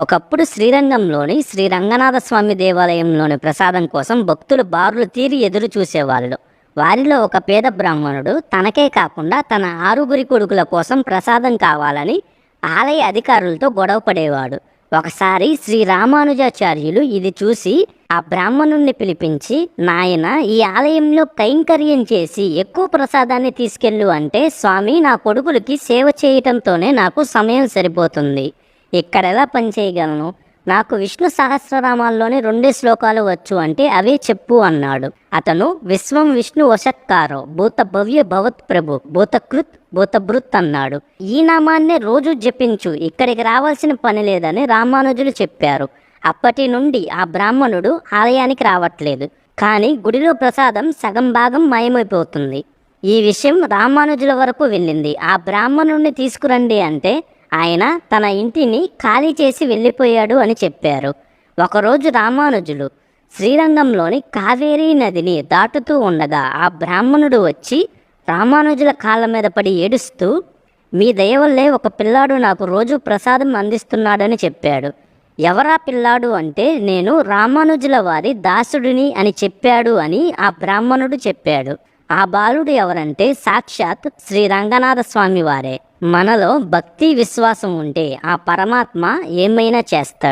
ఒకప్పుడు శ్రీరంగంలోని శ్రీ రంగనాథ స్వామి దేవాలయంలోని ప్రసాదం కోసం భక్తులు బారులు తీరి ఎదురు చూసేవాళ్ళు. వారిలో ఒక పేద బ్రాహ్మణుడు తనకే కాకుండా తన ఆరుగురి కొడుకుల కోసం ప్రసాదం కావాలని ఆలయ అధికారులతో గొడవ పడేవాడు. ఒకసారి శ్రీ రామానుజాచార్యులు ఇది చూసి ఆ బ్రాహ్మణుణ్ణి పిలిపించి నాయన ఈ ఆలయంలో కైంకర్యం చేసి ఎక్కువ ప్రసాదాన్ని తీసుకెళ్ళు అంటే స్వామి నా కొడుకులకి సేవ చేయటంతోనే నాకు సమయం సరిపోతుంది. ఇక్కడ ఎలా పనిచేయగలను నాకు విష్ణు సహస్రనామాల్లోని రెండే శ్లోకాలు వచ్చు అంటే అవే చెప్పు అన్నాడు. అతను విశ్వం విష్ణు వశత్కారో భూత భవ్య భవత్ ప్రభు భూతకృత్ భూతభృత్ అన్నాడు. ఈ నామాన్నే రోజు జపించు ఇక్కడికి రావాల్సిన పని లేదని రామానుజులు చెప్పారు. అప్పటి నుండి ఆ బ్రాహ్మణుడు ఆలయానికి రావట్లేదు. కానీ గుడిలో ప్రసాదం సగం భాగం మాయమైపోతుంది. ఈ విషయం రామానుజుల వరకు వెళ్ళింది. ఆ బ్రాహ్మణుణ్ణి తీసుకురండి అంటే ఆయన తన ఇంటిని ఖాళీ చేసి వెళ్ళిపోయాడు అని చెప్పారు. ఒకరోజు రామానుజులు శ్రీరంగంలోని కావేరీ నదిని దాటుతూ ఉండగా ఆ బ్రాహ్మణుడు వచ్చి రామానుజుల కాళ్ళ మీద పడి ఏడుస్తూ మీ దయవల్లే ఒక పిల్లాడు నాకు రోజు ప్రసాదం అందిస్తున్నాడని చెప్పాడు. ఎవరా పిల్లాడు అంటే నేను రామానుజుల వారి దాసుడిని అని చెప్పాడు అని ఆ బ్రాహ్మణుడు చెప్పాడు. ఆ బాలుడు ఎవరంటే సాక్షాత్ శ్రీ రంగనాథ స్వామి వారే. మనలో భక్తి విశ్వాసం ఉంటే ఆ పరమాత్మ ఏమైనా చేస్తాడు.